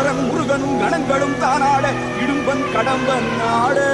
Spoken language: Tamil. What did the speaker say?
ஈஸ்வரன் முருகனும் கணங்களும் தானாட இடும்பன் கடம்பன் நாடு.